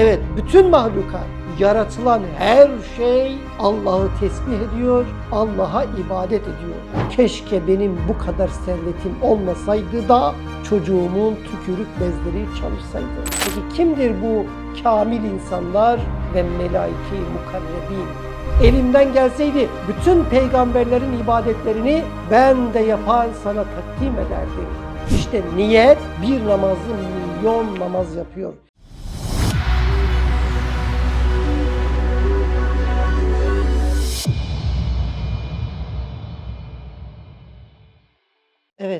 Evet, bütün mahlukat, yaratılan her şey Allah'ı tesbih ediyor, Allah'a ibadet ediyor. Keşke benim bu kadar servetim olmasaydı da çocuğumun tükürük bezleri çalışsaydı. Peki kimdir bu kamil insanlar ve melaike-i mukarrebin? Elimden gelseydi bütün peygamberlerin ibadetlerini ben de yapar sana takdim ederdim. İşte niyet bir namazı milyon namaz yapıyor.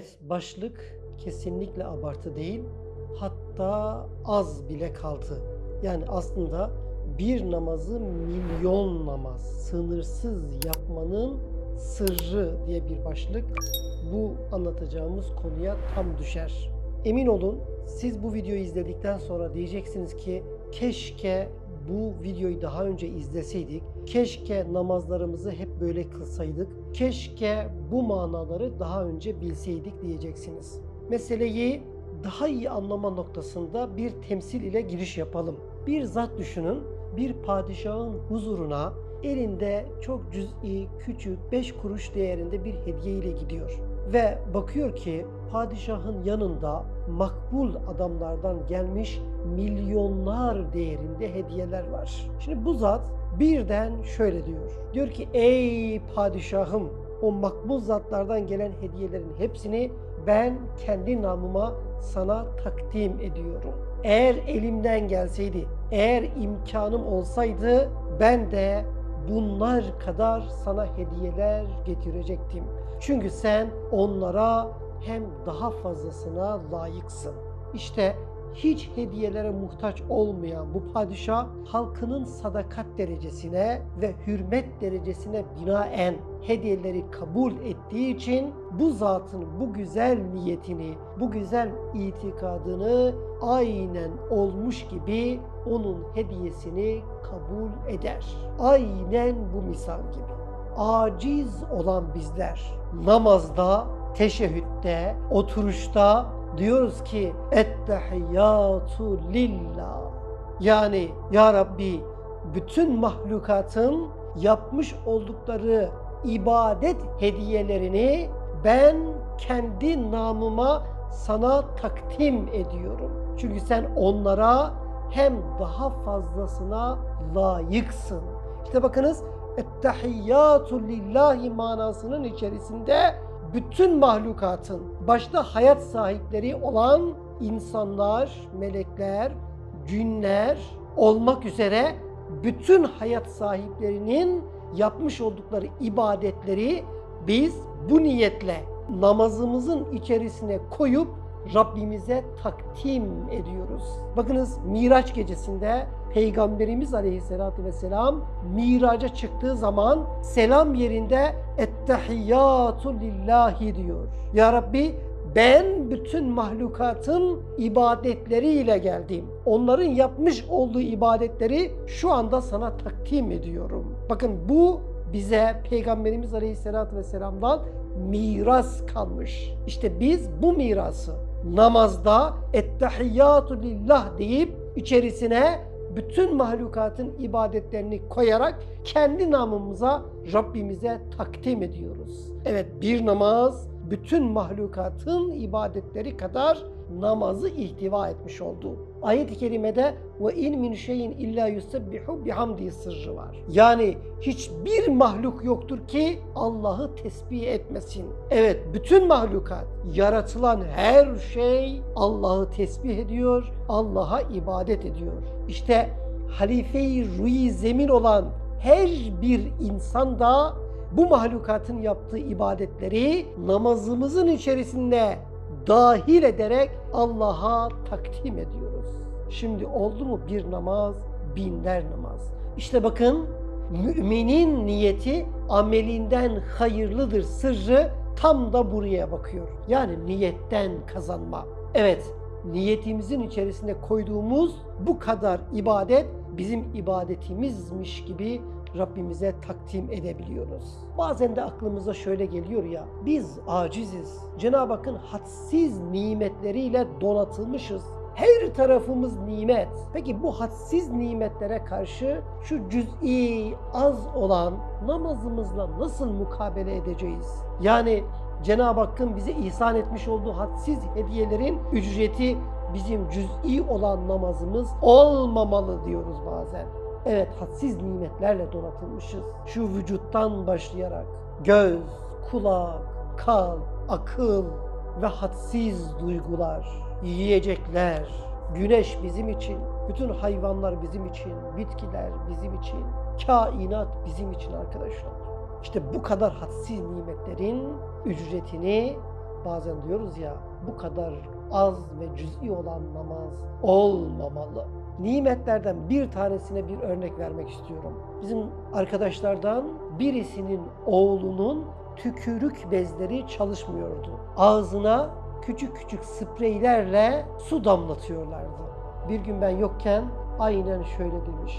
Evet, başlık kesinlikle abartı değil. Hatta az bile kaldı. Yani aslında bir namazı milyon namaz, sınırsız yapmanın sırrı diye bir başlık. Bu anlatacağımız konuya tam düşer. Emin olun siz bu videoyu izledikten sonra diyeceksiniz ki keşke bu videoyu daha önce izleseydik. Keşke namazlarımızı hep böyle kılsaydık. Keşke bu manaları daha önce bilseydik diyeceksiniz. Meseleyi daha iyi anlama noktasında bir temsil ile giriş yapalım. Bir zat düşünün, bir padişahın huzuruna elinde çok cüz'i, küçük, 5 kuruş değerinde bir hediye ile gidiyor. Ve bakıyor ki padişahın yanında makbul adamlardan gelmiş milyonlar değerinde hediyeler var. Şimdi bu zat birden şöyle diyor. Diyor ki ey padişahım o makbul zatlardan gelen hediyelerin hepsini ben kendi namıma sana takdim ediyorum. Eğer elimden gelseydi, eğer imkanım olsaydı ben de bunlar kadar sana hediyeler getirecektim. Çünkü sen onlara hem daha fazlasına layıksın. İşte hiç hediyelere muhtaç olmayan bu padişah halkının sadakat derecesine ve hürmet derecesine binaen hediyeleri kabul ettiği için bu zatın bu güzel niyetini, bu güzel itikadını aynen olmuş gibi onun hediyesini kabul eder. Aynen bu misal gibi. Aciz olan bizler namazda, teşehhütte, oturuşta diyoruz ki ettehiyyatu lillah. Yani ya Rabbi bütün mahlukatın yapmış oldukları ibadet hediyelerini ben kendi namıma sana takdim ediyorum. Çünkü sen onlara hem daha fazlasına layıksın. İşte bakınız ettehiyyatu lillahi manasının içerisinde bütün mahlukatın başta hayat sahipleri olan insanlar, melekler, cinler olmak üzere bütün hayat sahiplerinin yapmış oldukları ibadetleri biz bu niyetle namazımızın içerisine koyup Rabbimize takdim ediyoruz. Bakınız Miraç gecesinde Peygamberimiz Aleyhisselatü Vesselam miraca çıktığı zaman selam yerinde ettehiyyatu lillahi diyor. Ya Rabbi ben bütün mahlukatın ibadetleriyle geldim. Onların yapmış olduğu ibadetleri şu anda sana takdim ediyorum. Bakın bu bize Peygamberimiz Aleyhisselatü Vesselam'dan miras kalmış. İşte biz bu mirası namazda ettehiyyatu lillah deyip içerisine bütün mahlukatın ibadetlerini koyarak kendi namımıza Rabbimize takdim ediyoruz. Evet bir namaz bütün mahlukatın ibadetleri kadar namazı ihtiva etmiş oldu. Ayet-i kerimede ve in min şeyin illa yusebbihu bihamdi sırrı var. Yani hiçbir mahluk yoktur ki Allah'ı tesbih etmesin. Evet bütün mahlukat, yaratılan her şey Allah'ı tesbih ediyor, Allah'a ibadet ediyor. İşte halife-i ruhi zemin olan her bir insan da bu mahlukatın yaptığı ibadetleri namazımızın içerisinde dahil ederek Allah'a takdim ediyoruz. Şimdi oldu mu bir namaz, binler namaz. İşte bakın müminin niyeti amelinden hayırlıdır sırrı tam da buraya bakıyor. Yani niyetten kazanma. Evet, niyetimizin içerisine koyduğumuz bu kadar ibadet bizim ibadetimizmiş gibi Rabbimize takdim edebiliyoruz. Bazen de aklımıza şöyle geliyor ya, biz aciziz. Cenab-ı Hakk'ın hadsiz nimetleriyle donatılmışız. Her tarafımız nimet. Peki bu hadsiz nimetlere karşı şu cüz'i az olan namazımızla nasıl mukabele edeceğiz? Yani Cenab-ı Hakk'ın bize ihsan etmiş olduğu hadsiz hediyelerin ücreti bizim cüz'i olan namazımız olmamalı diyoruz bazen. Evet hadsiz nimetlerle donatılmışız. Şu vücuttan başlayarak göz, kulak, kalp, akıl ve hadsiz duygular, yiyecekler, güneş bizim için, bütün hayvanlar bizim için, bitkiler bizim için, kainat bizim için arkadaşlar. İşte bu kadar hadsiz nimetlerin ücretini bazen diyoruz ya bu kadar az ve cüz'i olan namaz olmamalı. Nimetlerden bir tanesine bir örnek vermek istiyorum. Bizim arkadaşlardan birisinin oğlunun tükürük bezleri çalışmıyordu. Ağzına küçük küçük spreylerle su damlatıyorlardı. Bir gün ben yokken aynen şöyle demiş.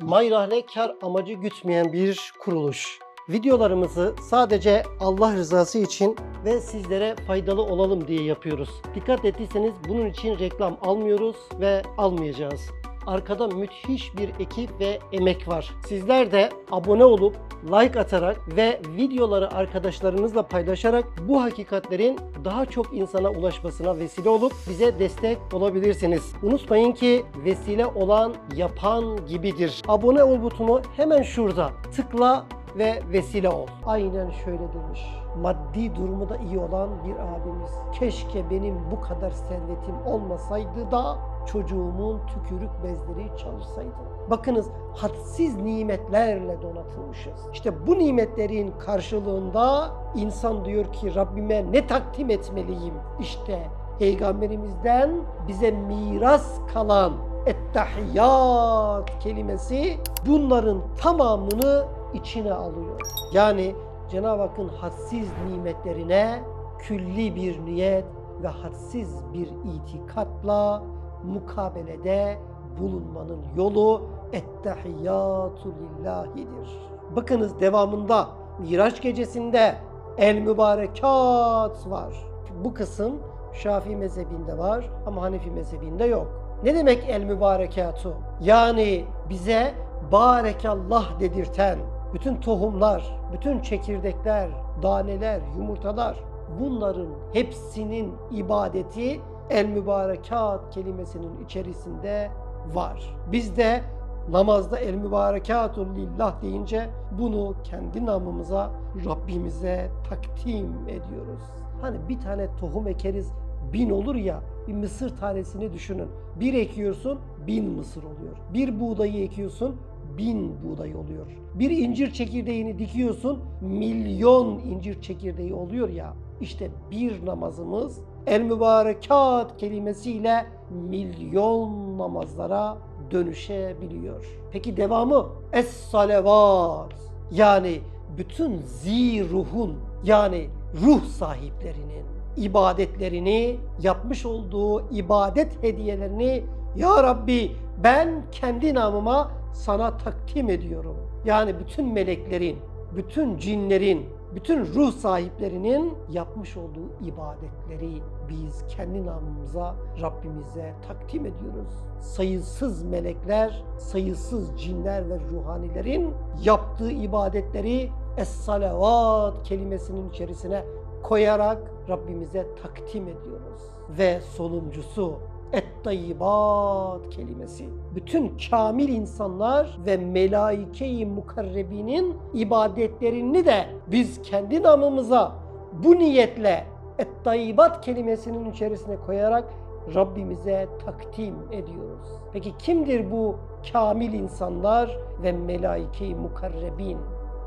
Mayrahne kar amacı gütmeyen bir kuruluş. Videolarımızı sadece Allah rızası için ve sizlere faydalı olalım diye yapıyoruz. Dikkat ettiyseniz bunun için reklam almıyoruz ve almayacağız. Arkada müthiş bir ekip ve emek var. Sizler de abone olup like atarak ve videoları arkadaşlarınızla paylaşarak bu hakikatlerin daha çok insana ulaşmasına vesile olup bize destek olabilirsiniz. Unutmayın ki vesile olan yapan gibidir. Abone ol butonu hemen şurada. Tıkla ve vesile ol. Aynen şöyle demiş. Maddi durumu da iyi olan bir abimiz. Keşke benim bu kadar servetim olmasaydı da çocuğumun tükürük bezleri çalışsaydı. Bakınız hadsiz nimetlerle donatılmışız. İşte bu nimetlerin karşılığında insan diyor ki Rabbime ne takdim etmeliyim? İşte peygamberimizden bize miras kalan ettehiyyat kelimesi bunların tamamını içine alıyor. Yani Cenab-ı Hakk'ın hadsiz nimetlerine külli bir niyet ve hadsiz bir itikatla mukabelede bulunmanın yolu ettehiyyatu lillahidir. Bakınız devamında Miraç gecesinde el mübarekat var. Bu kısım Şafii mezhebinde var ama Hanefi mezhebinde yok. Ne demek el mübarekatu? Yani bize barekallah dedirten bütün tohumlar, bütün çekirdekler, daneler, yumurtalar bunların hepsinin ibadeti el mübarekat kelimesinin içerisinde var. Biz de namazda el mübarekatun lillah deyince bunu kendi namımıza Rabbimize takdim ediyoruz. Hani bir tane tohum ekeriz bin olur ya bir mısır tanesini düşünün. Bir ekiyorsun bin mısır oluyor. Bir buğdayı ekiyorsun bin buğday oluyor. Bir incir çekirdeğini dikiyorsun milyon incir çekirdeği oluyor ya. İşte bir namazımız el mübarekat kelimesiyle milyon namazlara dönüşebiliyor. Peki devamı? Es salavat. Yani bütün ziruhun yani ruh sahiplerinin ibadetlerini, yapmış olduğu ibadet hediyelerini Ya Rabbi ben kendi namıma sana takdim ediyorum. Yani bütün meleklerin, bütün cinlerin, bütün ruh sahiplerinin yapmış olduğu ibadetleri biz kendi namımıza, Rabbimize takdim ediyoruz. Sayısız melekler, sayısız cinler ve ruhanilerin yaptığı ibadetleri Es-salavat kelimesinin içerisine koyarak Rabbimize takdim ediyoruz. Ve sonuncusu Et-tayyibat kelimesi. Bütün kamil insanlar ve melaike-i mukarrebinin ibadetlerini de biz kendi namımıza bu niyetle Et-tayyibat kelimesinin içerisine koyarak Rabbimize takdim ediyoruz. Peki kimdir bu kamil insanlar ve melaike-i mukarrebin?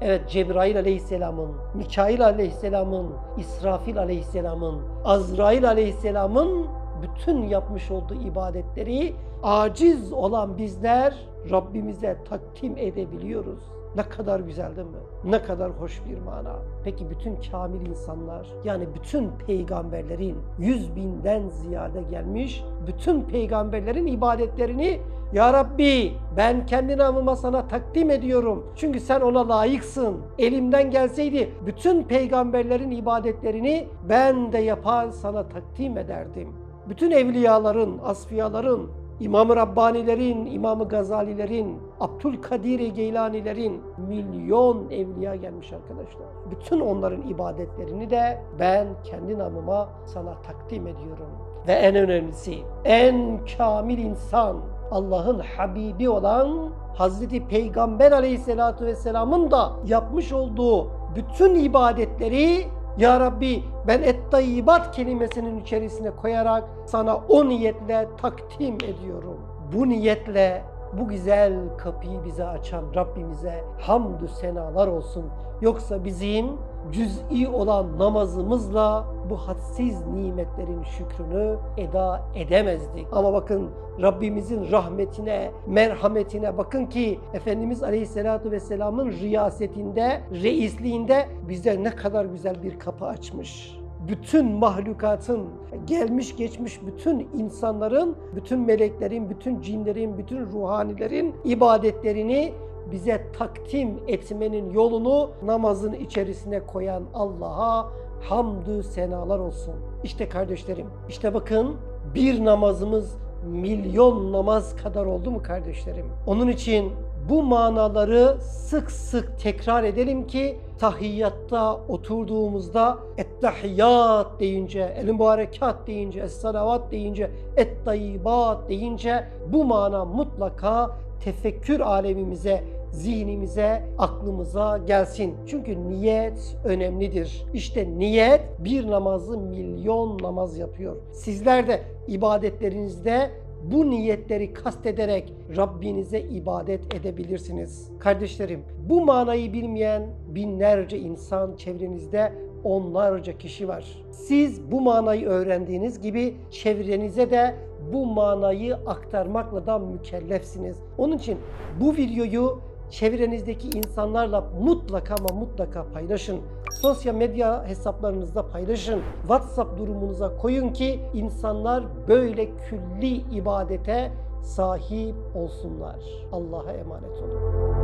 Evet Cebrail aleyhisselamın, Mikail aleyhisselamın, İsrafil aleyhisselamın, Azrail aleyhisselamın bütün yapmış olduğu ibadetleri aciz olan bizler Rabbimize takdim edebiliyoruz. Ne kadar güzel değil mi? Ne kadar hoş bir mana. Peki bütün kamil insanlar yani bütün peygamberlerin yüz binden ziyade gelmiş bütün peygamberlerin ibadetlerini Ya Rabbi ben kendi namıma sana takdim ediyorum. Çünkü sen ona layıksın. Elimden gelseydi bütün peygamberlerin ibadetlerini ben de yapar sana takdim ederdim. Bütün evliyaların, asfiyaların, İmam-ı Rabbanilerin, İmam-ı Gazalilerin, Abdülkadir Geylanilerin milyon evliya gelmiş arkadaşlar. Bütün onların ibadetlerini de ben kendi namıma sana takdim ediyorum. Ve en önemlisi, en kamil insan, Allah'ın Habibi olan Hazreti Peygamber Aleyhisselatü Vesselam'ın da yapmış olduğu bütün ibadetleri ya Rabbi ben et-tayyibat kelimesinin içerisine koyarak sana o niyetle takdim ediyorum. Bu niyetle bu güzel kapıyı bize açan Rabbimize hamdü senalar olsun. Yoksa bizim cüz'i olan namazımızla bu hadsiz nimetlerin şükrünü eda edemezdik. Ama bakın Rabbimizin rahmetine, merhametine bakın ki Efendimiz Aleyhisselatü Vesselam'ın riyasetinde, reisliğinde bize ne kadar güzel bir kapı açmış bütün mahlukatın, gelmiş geçmiş bütün insanların, bütün meleklerin, bütün cinlerin, bütün ruhanilerin ibadetlerini bize takdim etmenin yolunu namazın içerisine koyan Allah'a hamdü senalar olsun. İşte kardeşlerim, işte bakın bir namazımız milyon namaz kadar oldu mu kardeşlerim? Onun için bu manaları sık sık tekrar edelim ki tahiyyatta oturduğumuzda ettehiyyat deyince, el mübarekat deyince, es deyince, et tayyibat deyince bu mana mutlaka tefekkür alemimize, zihnimize, aklımıza gelsin. Çünkü niyet önemlidir. İşte niyet bir namazı milyon namaz yapıyor. Sizler de ibadetlerinizde bu niyetleri kastederek Rabbinize ibadet edebilirsiniz. Kardeşlerim, bu manayı bilmeyen binlerce insan çevrenizde onlarca kişi var. Siz bu manayı öğrendiğiniz gibi çevrenize de bu manayı aktarmakla da mükellefsiniz. Onun için bu videoyu çevrenizdeki insanlarla mutlaka ama mutlaka paylaşın. Sosyal medya hesaplarınızda paylaşın. WhatsApp durumunuza koyun ki insanlar böyle külli ibadete sahip olsunlar. Allah'a emanet olun.